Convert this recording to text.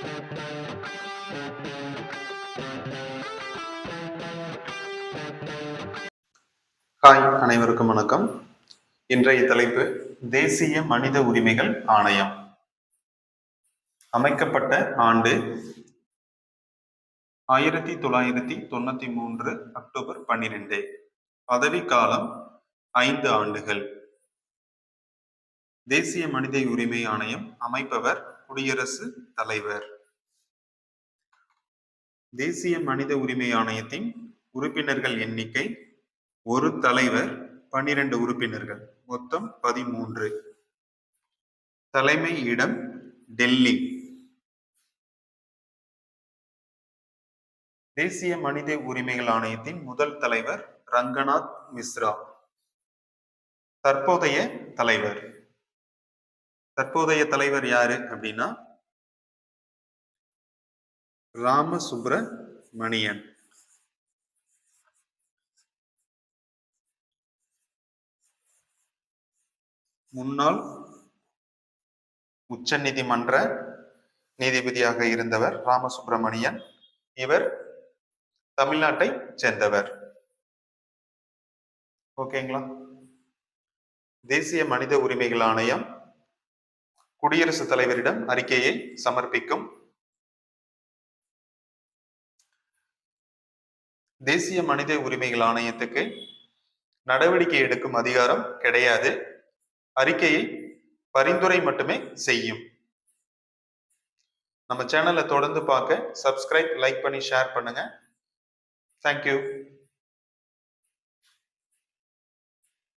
Hi அனைவருக்கும் வணக்கம். இன்றைய தலைப்பு தேசிய மனித உரிமைகள் ஆணையம். அமைக்கப்பட்ட ஆண்டு ஆயிரத்தி தொள்ளாயிரத்தி தொண்ணூத்தி மூன்று அக்டோபர் பன்னிரெண்டு. பதவிக்காலம் ஐந்து ஆண்டுகள். தேசிய மனித உரிமை ஆணையம் அமைப்பவர் குடியரசு தலைவர். தேசிய மனித உரிமை ஆணையத்தின் உறுப்பினர்கள் எண்ணிக்கை ஒரு தலைவர் பன்னிரண்டு உறுப்பினர்கள். மொத்தம் பதிமூன்று. தலைமை இடம் டெல்லி. தேசிய மனித உரிமைகள் ஆணையத்தின் முதல் தலைவர் ரங்கநாத் மிஸ்ரா. தற்போதைய தலைவர். தற்போதைய தலைவர் யாரு அப்படின்னா ராமசுப்ரமணியன். முன்னாள் உச்ச நீதிமன்ற நீதிபதியாக இருந்தவர் ராமசுப்பிரமணியன் இவர் தமிழ்நாட்டை சேர்ந்தவர். ஓகேங்களா? தேசிய மனித உரிமைகள் ஆணையம் குடியரசுத் தலைவரிடம் அறிக்கையை சமர்ப்பிக்கும். தேசிய மனித உரிமைகள் ஆணையத்துக்கு நடவடிக்கை எடுக்கும் அதிகாரம் கிடையாது. அறிக்கையை பரிந்துரை மட்டுமே செய்யும். நம்ம சேனலை தொடர்ந்து பார்க்க சப்ஸ்கிரைப் லைக் பண்ணி ஷேர் பண்ணுங்க. Thank you